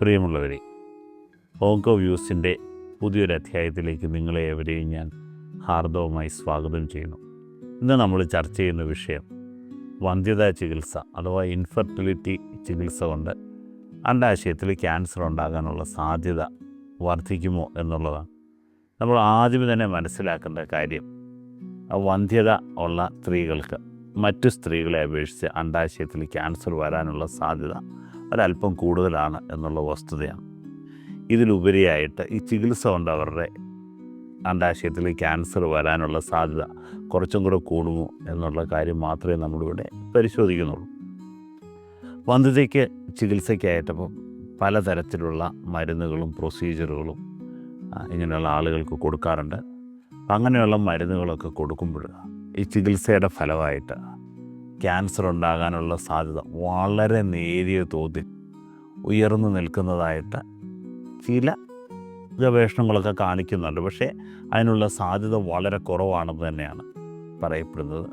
പ്രിയമുള്ളവരെ ഓങ്കോ വ്യൂസിന്റെ പുതിയൊരു അധ്യായത്തിലേക്ക് നിങ്ങളെ എവരെയും ഞാൻ ഹാർദവമായി സ്വാഗതം ചെയ്യുന്നു. ഇന്ന് നമ്മൾ ചർച്ച ചെയ്യുന്ന വിഷയം വന്ധ്യതാ ചികിത്സ അഥവാ ഇൻഫെർട്ടിലിറ്റി ചികിത്സ കൊണ്ട് അണ്ടാശയത്തിൽ ക്യാൻസർ ഉണ്ടാകാനുള്ള സാധ്യത വർദ്ധിക്കുമോ എന്നുള്ളതാണ്. നമ്മൾ ആദ്യമേ തന്നെ മനസ്സിലാക്കേണ്ട കാര്യം വന്ധ്യത ഉള്ള സ്ത്രീകൾക്ക് മറ്റു സ്ത്രീകളെ അപേക്ഷിച്ച് അണ്ടാശയത്തിൽ ക്യാൻസർ വരാനുള്ള സാധ്യത ഒരല്പം കൂടുതലാണ് എന്നുള്ള വസ്തുതയാണ്. ഇതിലുപരിയായിട്ട് ഈ ചികിത്സ കൊണ്ട് അവരുടെ അണ്ടാശയത്തിൽ ക്യാൻസർ വരാനുള്ള സാധ്യത കുറച്ചും കൂടെ കൂടുമോ എന്നുള്ള കാര്യം മാത്രമേ നമ്മളിവിടെ പരിശോധിക്കുന്നുള്ളൂ. വന്ധ്യതയ്ക്ക് ചികിത്സയ്ക്കായിട്ടപ്പം പലതരത്തിലുള്ള മരുന്നുകളും പ്രൊസീജിയറുകളും ഇങ്ങനെയുള്ള ആളുകൾക്ക് കൊടുക്കാറുണ്ട്. അങ്ങനെയുള്ള മരുന്നുകളൊക്കെ കൊടുക്കുമ്പോൾ ഈ ചികിത്സയുടെ ഫലമായിട്ട് ക്യാൻസർ ഉണ്ടാകാനുള്ള സാധ്യത വളരെ നേരിയ തോതിൽ ഉയർന്നു നിൽക്കുന്നതായിട്ട് ചില ഗവേഷണങ്ങളൊക്കെ കാണിക്കുന്നുണ്ട്. പക്ഷേ അതിനുള്ള സാധ്യത വളരെ കുറവാണെന്ന് തന്നെയാണ് പറയപ്പെടുന്നത്.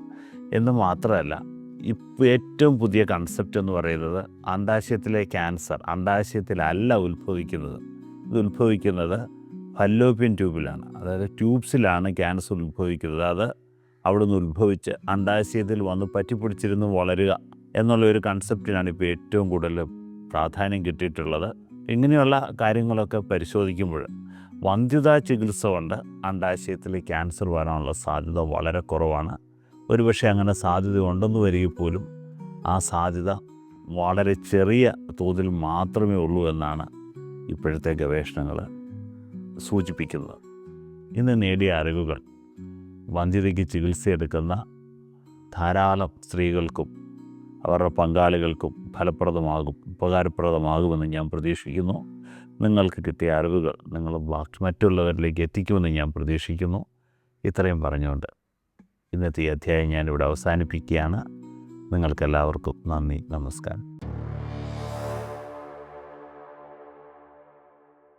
എന്ന് മാത്രമല്ല ഇപ്പോൾ ഏറ്റവും പുതിയ കൺസെപ്റ്റ് എന്ന് പറയുന്നത് അണ്ടാശയത്തിലെ ക്യാൻസർ അണ്ടാശയത്തിലല്ല ഉത്ഭവിക്കുന്നത്. ഇത് ഉത്ഭവിക്കുന്നത് ഫല്ലോപ്യൻ ട്യൂബിലാണ്. അതായത് ട്യൂബ്സിലാണ് ക്യാൻസർ ഉത്ഭവിക്കുന്നത്. അത് അവിടുന്ന് ഉത്ഭവിച്ച് അണ്ടാശയത്തിൽ വന്ന് പറ്റിപ്പിടിച്ചിരുന്ന് വളരുക എന്നുള്ള ഒരു കൺസെപ്റ്റിനാണ് ഇപ്പോൾ ഏറ്റവും കൂടുതൽ പ്രാധാന്യം കിട്ടിയിട്ടുള്ളത്. ഇങ്ങനെയുള്ള കാര്യങ്ങളൊക്കെ പരിശോധിക്കുമ്പോൾ വന്ധ്യതാ ചികിത്സ കൊണ്ട് അണ്ടാശയത്തിൽ ക്യാൻസർ വരാനുള്ള സാധ്യത വളരെ കുറവാണ്. ഒരുപക്ഷെ അങ്ങനെ സാധ്യത ഉണ്ടെന്ന് വരികിൽ പോലും ആ സാധ്യത വളരെ ചെറിയ തോതിൽ മാത്രമേ ഉള്ളൂ എന്നാണ് ഇപ്പോഴത്തെ ഗവേഷണങ്ങൾ സൂചിപ്പിക്കുന്നത്. ഇന്ന് നേടിയ അറിവുകൾ വന്ധ്യതയ്ക്ക് ചികിത്സയെടുക്കുന്ന ധാരാളം സ്ത്രീകൾക്കും അവരുടെ പങ്കാളികൾക്കും ഫലപ്രദമാകും ഉപകാരപ്രദമാകുമെന്ന് ഞാൻ പ്രതീക്ഷിക്കുന്നു. നിങ്ങൾക്ക് കിട്ടിയ അറിവുകൾ നിങ്ങൾ ബാക്കി മറ്റുള്ളവരിലേക്ക് എത്തിക്കുമെന്ന് ഞാൻ പ്രതീക്ഷിക്കുന്നു. ഇത്രയും പറഞ്ഞുകൊണ്ട് ഇന്നത്തെ ഈ അധ്യായം ഞാനിവിടെ അവസാനിപ്പിക്കുകയാണ്. നിങ്ങൾക്കെല്ലാവർക്കും നന്ദി നമസ്കാരം.